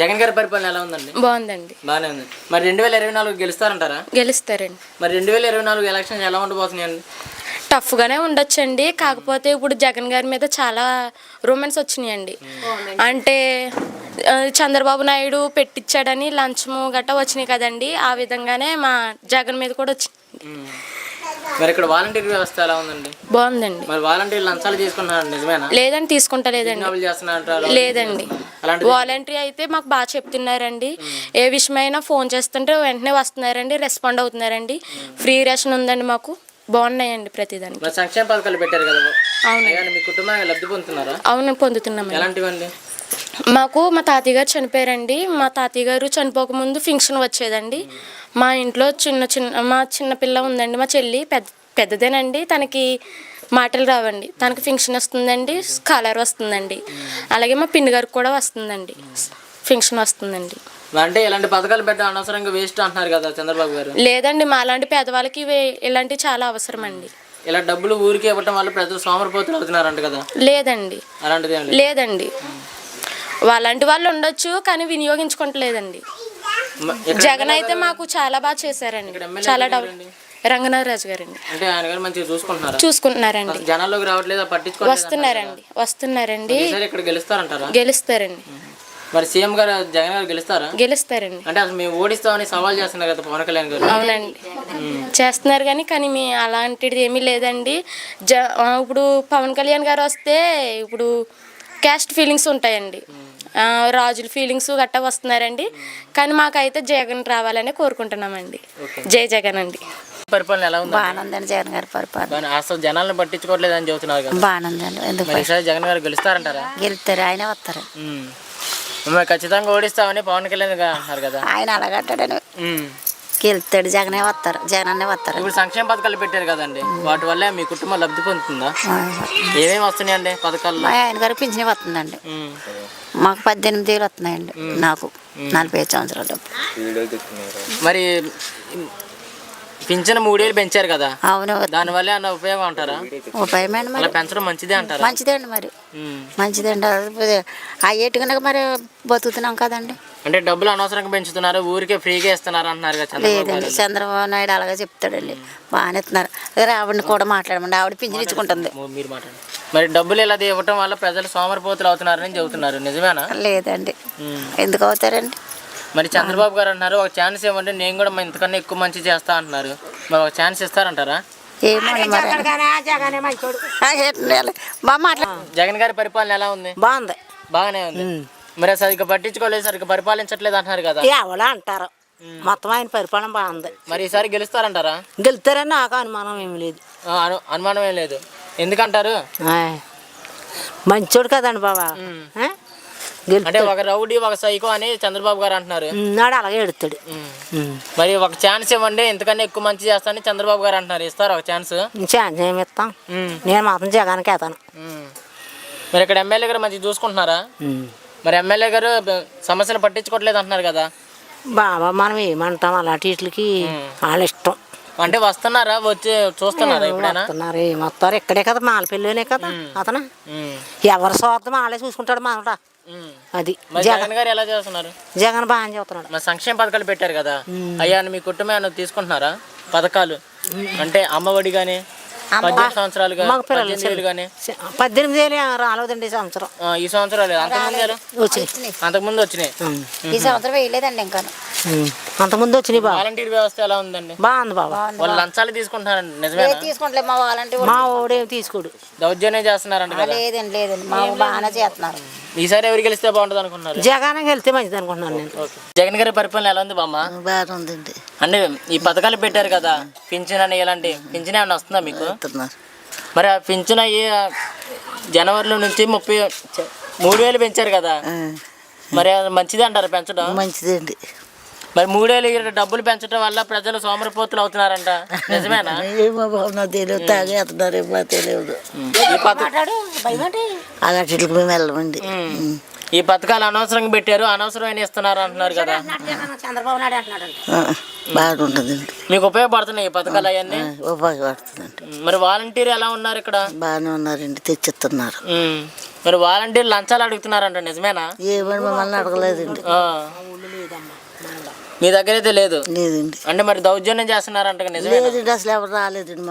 జగన్ గారి పరిపాలన ఎలా ఉందండి? బాగుందండి. బాగానే ఉంది. మరి రెండు వేల ఇరవై నాలుగు గెలుస్తారంటారా? గెలుస్తారండి. మరి రెండు వేల ఇరవై నాలుగు ఎలక్షన్ ఎలా ఉండబోతున్నాయండి? టఫ్గానే ఉండొచ్చండి. కాకపోతే ఇప్పుడు జగన్ గారి మీద చాలా రూమెన్స్ వచ్చినాయండి. అంటే చంద్రబాబు నాయుడు పెట్టించాడని లంచము గట్టా వచ్చినాయి కదండి. ఆ విధంగానే మా జగన్ మీద కూడా వచ్చింది. మరి ఇక్కడ వాలంటీర్ వ్యవస్థ ఎలా ఉందండి? బాగుందండి. మరి వాలంటీర్ లంచాలు తీసుకుంటున్నారు నిజమేనా? లేదండి తీసుకుంటా లేదండి చేస్తున్నారు లేదండి. వాలంటరీ అయితే మాకు బాగా చెప్తున్నారండి. ఏ విషయమైనా ఫోన్ చేస్తుంటే వెంటనే వస్తున్నారండి రెస్పాండ్ అవుతున్నారండి. ఫ్రీ రేషన్ ఉందండి మాకు. బాగున్నాయండి ప్రతిదానికి. సంక్షేమ పథకాలు పెట్టారు కదా? అవును మీ కుటుంబానికి లబ్ధి పొందుతున్నారా? అవును పొందుతున్నామండి. ఎలాంటివండి? మాకు మా తాతయ్య గారు చనిపోయారండి. మా తాతయ్య గారు చనిపోకముందు ఫంక్షన్ వచ్చేదండి. మా ఇంట్లో చిన్న చిన్న మా చిన్న పిల్ల ఉందండి మా చెల్లి పెద్ద పెద్దదేనండి. తనకి మాటలు రావండి. తనకి ఫంక్షన్ వస్తుందండి స్కాలర్ వస్తుందండి. అలాగే మా పిన్ని గారికి కూడా వస్తుందండి. ఫంక్షన్ వస్తుందండి. అంటే ఇలాంటి పథకాలు పెట్ట అనవసరంగా వేస్ట్ అంటున్నారు కదా చంద్రబాబు గారు. లేదండి మా లాంటి పేదవాళ్ళకి ఇలాంటివి చాలా అవసరం అండి ఇలా డబ్బులు ఊరికే ఇవ్వటం వల్ల ప్రజలు సోమరిపోతులు అవుతున్నారంట కదా. లేదండి. అలాంటిది లేదండి. వాళ్ళంటి వాళ్ళు ఉండొచ్చు కానీ వినియోగించుకోవట్లేదండి జగన్ అయితే మాకు చాలా బాగా చేశారండి. చాలా ఎవరు డెవలప్ రంగనాథరాజు గారండి. అంటే ఆయన గారు మంచిగా చూసుకుంటున్నారా? చూసుకుంటున్నారండి. జనాల్లోకి రావట్లేదు? పట్టించుకోవట్లేదు? వస్తున్నారండి. వస్తున్నారండి. ఈసారి ఇక్కడ గెలుస్తారంటారా? గెలుస్తారండి. మరి సీఎం గారు జగన్ గారు గెలుస్తారా? గెలుస్తారండి. అంటే అసలు మేము ఓడిస్తామని సవాల్ చేస్తున్నారు కదా పవన్ కళ్యాణ్ గారు. అవునండి. చేస్తున్నారు కానీ కానీ మీ అలాంటిది ఏమీ లేదండి. జ ఇప్పుడు పవన్ కళ్యాణ్ గారు వస్తే ఇప్పుడు క్యాస్ట్ ఫీలింగ్స్ ఉంటాయండి. రాజుల ఫీలింగ్స్ గట్టా వస్తున్నారండి. కానీ మాకైతే జగన్ రావాలని కోరుకుంటున్నామండి. జై జగన్ అండి. పరిపాలన ఎలా ఉంది బాగానుందండి జగన్ గారి పరిపాలన. అసలు జనాలను పట్టించుకోవట్లేదు అని చెబుతున్నారు కదా. బాగానుందండి ఎందుకు? మరి ఈసారి జగన్ గారు గెలుస్తారంటారా? గెలుస్తారు ఆయన వస్తారు. ఖచ్చితంగా ఓడిస్తామని పవన్ కళ్యాణ్ గారు కదా. ఆయన అలాగంటాడని ఉమ్. గెలుస్తాడు జగనే వస్తారు జగనన్నే వస్తారు. ఇప్పుడు సంక్షేమ పథకాలు పెట్టారు కదండి వాటి వల్ల మీ కుటుంబం లబ్ధి పొందుతుందా? ఏమేమి వస్తున్నాయండి పథకాల్లో? మా ఆయన గారికి పింఛన్ వస్తుందండి. మాకు పద్దెనిమిది వేలు వస్తున్నాయండి నాకు నలభై ఐదు సంవత్సరాలు. మరి పింఛన్ మూడేళ్ళు పెంచారు కదా అవును. దానివల్ల ఏమన్నా ఉపయోగం అంటారా? ఉపయోగమండి అలా మరి పెంచడం మంచిదే అంటారా? మంచిదండి మరి. ఉమ్. మంచిదండి ఆ ఏటుకనక మరి బతుకుతున్నాం కదండి. అంటే డబ్బులు అనవసరంగా పెంచుతున్నారు ఊరికే ఫ్రీగా ఇస్తున్నారు అంటున్నారు కదా చంద్రబాబు లేదండి చంద్రబాబు నాయుడు అలాగే చెప్తాడండి. బాగానే ఇస్తున్నారు. అదే ఆవిడని కూడా మాట్లాడమండి. ఆవిడ పింఛన్ ఇచ్చుకుంటుంది. మూ- మీరు మాట్లాడండి మరి డబ్బులు ఇలా ఇవ్వటం వల్ల ప్రజలు సోమరిపోతులు అవుతున్నారని చెబుతున్నారు. నిజమేనా? లేదండి. ఎందుకు అవుతారండి? మరి చంద్రబాబు గారు అంటున్నారు ఒక ఛాన్స్ ఇవ్వండి నేను కూడా మా ఇంతకన్నా ఎక్కువ మంచి చేస్తా అంటున్నారు. మరి ఒక ఛాన్స్ ఇస్తారంటారా? జగన్ గారి పరిపాలన ఎలా ఉంది? బాగుంది. బాగానే ఉంది. మరి సరిగ్గా పట్టించుకోలేదు సరిగ్గా పరిపాలించట్లేదు అంటున్నారు కదా. ఎవరో అంటారు. మొత్తం ఆయన పరిపాలన బాగుంది. మరి ఈసారి గెలుస్తారంటారా? గెలుతారని నాకు అనుమానం ఏమి లేదు. అనుమానం ఏం లేదు. ఎందుకంటారు. మంచోడు కదండి బాబా? అంటే ఒక రౌడీ ఒక సైకో అని చంద్రబాబు గారు అంటున్నారు. నాడు అలాగే ఎడుతాడు. మరి ఒక ఛాన్స్ ఇవ్వండి ఎంతకన్నా ఎక్కువ మంచి చేస్తానని చంద్రబాబు గారు అంటున్నారు. ఇస్తారు ఒక ఛాన్స్. ఛాన్స్ ఏమి ఇస్తాం. నేను మాత్రం జగానికి వేస్తాను ఉమ్. మరి ఇక్కడ ఎమ్మెల్యే గారు మంచిగా చూసుకుంటున్నారా? మరి ఎమ్మెల్యే గారు సమస్యలు పట్టించుకోవట్లేదు అంటున్నారు కదా. బాబా మనం ఏమంటాం అలాంటి వీటికి వాళ్ళ ఇష్టం. అంటే వస్తున్నారా? వచ్చి చూస్తున్నారా ఎప్పుడైనా? వస్తున్నారు ఏమొస్తారు ఇక్కడే కదా మాలపిల్లనే కదా అతను. ఎవరి స్వార్థం వాళ్ళే చూసుకుంటాడు మనట. అది జగన్. గారు ఎలా చేస్తున్నారు? జగన్ బాగా చెబుతున్నాడు మరి సంక్షేమ పథకాలు పెట్టారు కదా. అయ్యా మీ కుటుంబం తీసుకుంటున్నారా? పథకాలు. అంటే అమ్మఒడి కానీ పద్దెనిమిది మగ పిల్లలు పద్దెనిమిది వేలు కానీ? పద్దెనిమిది వేలు రాలేదండి ఈ సంవత్సరం. ఈ అంతకుముందు? వచ్చినాయి అంతకుముందు వచ్చినాయి. ఈ సంవత్సరం వేయలేదండి ఇంకా. అంతకుముందు వచ్చినాయి బాబా వాలంటీర్ వ్యవస్థ ఎలా ఉందండి? బాగుంది బాబా వాళ్ళు లంచాలు తీసుకుంటున్నారండి నిజమేనా? తీసుకుంటలే మా వాళ్ళంటే మా ఓడేం తీసుకోడు. దౌర్జన్యం చేస్తున్నారంట కదా. లేదండి లేదండి. మా బాగానే చేస్తున్నారు. ఈసారి ఎవరు గెలిస్తే బాగుంటుంది అనుకున్నారు జగానికి వెళ్తే మంచిది అనుకుంటున్నాను నేను. ఓకే. జగన్ గారి పరిపాలన ఎలా ఉంది బామ్మ? బాగుందండి అంటే ఈ పథకాలు పెట్టారు కదా పింఛన్ అని ఇలాంటి పింఛన్ ఏమైనా వస్తుందా మీకు? మరి ఆ పింఛన్ అయ్యి జనవరిలో నుంచి ముప్పై మూడు వేలు పెంచారు కదా. మరి అది మంచిది అంటారు పెంచడం? మంచిదండి. మరి మూడేళ్ళు ఈ డబ్బులు పెంచడం వల్ల ప్రజలు సోమరిపోతులు అవుతున్నారంట. నిజమేనా? ఏమో తెలియదు. తాగేస్తున్నారు ఏమో తెలియదు. అలాంటికి మేము వెళ్ళమండి. ఈ పథకాలు అనవసరంగా పెట్టారు అనవసరమైన ఇస్తున్నారు అంటున్నారు కదా. చంద్రబాబు నాయుడు అంటున్నాడు ఆ, బాగుంటుందండి. మీకు ఉపయోగపడుతున్నాయి ఈ పథకాలు అవన్నీ? ఉపయోగపడుతుందండి. మరి వాలంటీర్ ఎలా ఉన్నారు ఇక్కడ? బాగానే ఉన్నారండి తెచ్చిస్తున్నారు. మరి వాలంటీర్లు లంచాలు అడుగుతున్నారంట నిజమేనా? ఏమని మమ్మల్ని అడగలేదండి. ఆ. మీ దగ్గర అయితే లేదు? లేదండి. అంటే మరి దౌర్జన్యం చేస్తున్నారంట లేదండి అసలు ఎవరు రాలేదండి.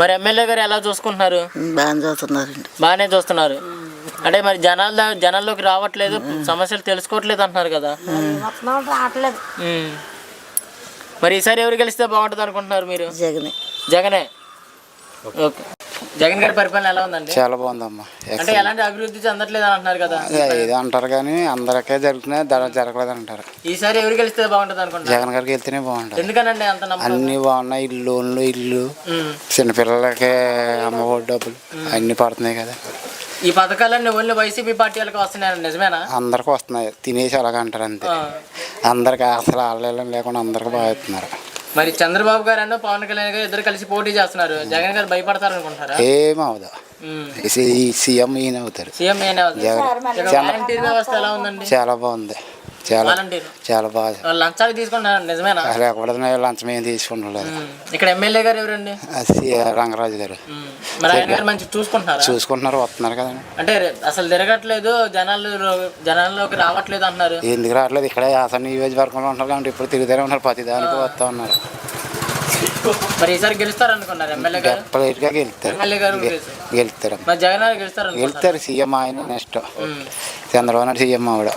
మరి ఎమ్మెల్యే గారు ఎలా చూసుకుంటున్నారు? బాగా చదువుతున్నారండి బాగానే చూస్తున్నారు. అంటే మరి జనాల దా- జనాల్లోకి రావట్లేదు సమస్యలు తెలుసుకోవట్లేదు అంటున్నారు కదా? రావట్లేదు. ఉమ్. మరి ఈసారి ఎవరు గెలిస్తే బాగుంటుంది అనుకుంటున్నారు మీరు? జగనే. జగనే. ఓకే. జగన్ గారి పరిపాలన ఎలా ఉందండి? చాలా బాగుందమ్మా. అంటే ఎలాంటి అభివృద్ధి చెందట్లేదు అని అంటున్నారు కదా. ఇది అంటారు కానీ అందరికీ జరుగుతున్నాయి జరగలేదు అంటారు. ఈసారి ఎవరు గెలిస్తే బాగుంటుంది అనుకుంటున్నారు? జగన్ గారికి వెళ్తేనే బాగుంటుంది. ఎందుకనండి అంత అన్నీ బాగున్నాయి ఇల్లు లోన్లు ఇల్లు. చిన్నపిల్లలకి అమ్మఒడి డబ్బులు అన్నీ పడుతున్నాయి కదా. ఈ పథకాలన్నీ ఓన్లీ వైసీపీ పార్టీ వాళ్ళకి వస్తున్నాయండి నిజమేనా? అందరికి వస్తున్నాయి తినేసి అలాగ అంటారు అంతే. అందరికి అసలు ఆడలేం లేకుండా అందరికి బాగా మరి చంద్రబాబు గారు అన్న పవన్ కళ్యాణ్ గారు ఇద్దరు కలిసి పోటీ చేస్తున్నారు. జగన్ గారు భయపడతారు అనుకుంటారా ఏమవుదా ఈ సీఎం ఈయన అవుతారు. సీఎం వాలంటీర్ వ్యవస్థ ఎలా ఉందండి? చాలా బాగుంది. చాలా చాలా బాగా లంచాలు తీసుకుంటున్నారు నిజమేనా? ఎక్కడ లంచం ఏం తీసుకుంటలేదు. ఇక్కడ ఎమ్మెల్యే గారు ఎవరండి? అది రంగరాజు గారు. మంచి చూసుకుంటున్నారా? చూసుకుంటున్నారు వస్తున్నారు కదండి అంటే అసలు తిరగట్లేదు జనాలు జనాల్లోకి రావట్లేదు అంటున్నారు. ఎందుకు రావట్లేదు? ఇక్కడే అసలు నియోజకవర్గంలో ఉంటారు కాబట్టి ఇప్పుడు తిరుగుతూనే ఉన్నారు ప్రతి దానికి వస్తూ ఉన్నారు. మరి ఈసారి గెలుస్తారు అనుకున్నారు ఎమ్మెల్యే గారు? గెలుస్తారు. ఎమ్మెల్యే గారు గె- గెలుస్తారు. మరి జగన్ గారు గెలుస్తారు గెలుస్తారు సీఎం ఆయన నెక్స్ట్. చంద్రబాబు నాయుడు సీఎం ఆవిడ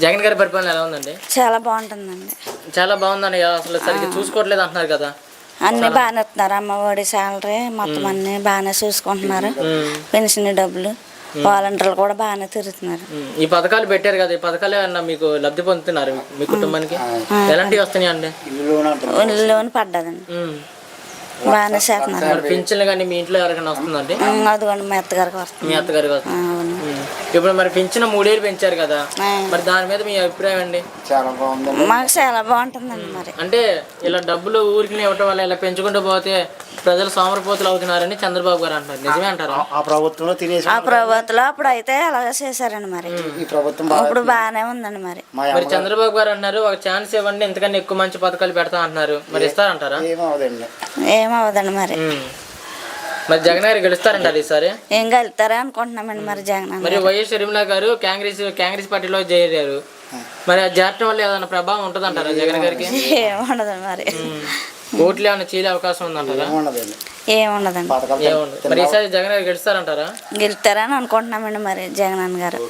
జగన్ గారి పరిపాలన ఎలా ఉందండి? చాలా బాగుంటుందండి. చాలా బాగుందండి. అసలు సరిగ్గా చూసుకోవట్లేదు అంటున్నారు కదా. అన్ని బాగానే వస్తున్నారు. అమ్మఒడి శాలరీ మొత్తం అన్ని బాగానే చూసుకుంటున్నారు. పెన్షన్ డబ్బులు వాలంటీర్లు కూడా బాగానే తిరుగుతున్నారు. ఈ పథకాలు పెట్టారు కదా. ఈ పథకాలు ఏమన్నా మీకు లబ్ధి పొందుతున్నారు మీ- కుటుంబానికి? ఎలాంటివి వస్తున్నాయి అండి లోన్ పడ్డదండి. బాగానే చేస్తున్నారు. పింఛన్లు కానీ మీ ఇంట్లో ఎవరికైనా వస్తుందండి? అదిగోండి మా అత్తగారికి వస్తుంది. మీ అత్తగారికి వస్తుంది. ఇప్పుడు మరి పెంచిన మూడేళ్ళు పెంచారు కదా. మరి దాని మీద మీ అభిప్రాయం అండి? చాలా బాగుంది మాకు చాలా బాగుంటుందండి మరి. అంటే ఇలా డబ్బులు ఊరికి ఇవ్వటం వల్ల ఇలా పెంచుకుంటూ పోతే ప్రజలు సోమరపోతులు అవుతున్నారని చంద్రబాబు గారు అంటారు నిజమే అంటారా? ఆ ప్రభుత్వంలో తినేసి ఆ ప్రభుత్వంలో అప్పుడు అయితే అలాగే చేశారండి మరి. ఈ ప్రభుత్వం ఇప్పుడు బాగానే ఉందండి మరి. మరి చంద్రబాబు గారు అంటున్నారు ఒక ఛాన్స్ ఇవ్వండి ఎంతకన్నా ఎక్కువ మంచి పథకాలు పెడతా అంటున్నారు. మరి ఇస్తారంటారా? ఏమవుదండి ఏమవదండి మరి. మరి జగన్ గారు గెలుస్తారంటారు ఈసారి? ఏం కలుతారా అనుకుంటున్నామండి మరి జగన్. మరి వైఎస్ షర్మిలా గారు కాంగ్రెస్ కాంగ్రెస్ పార్టీలో చేరారు. మరి అది చేరటం వల్ల ఏదైనా ప్రభావం ఉంటుందంటారా జగన్ గారికి? ఏముండదు మరి. ఓట్లు ఏమైనా చీలే అవకాశం ఉందంటారా? ఉండదండి ఏముండదండి. ఏముండదు. మరి ఈసారి జగన్ గారు గెలుస్తారంటారా? గెలుతారని అనుకుంటున్నామండి మరి జగన్ గారు.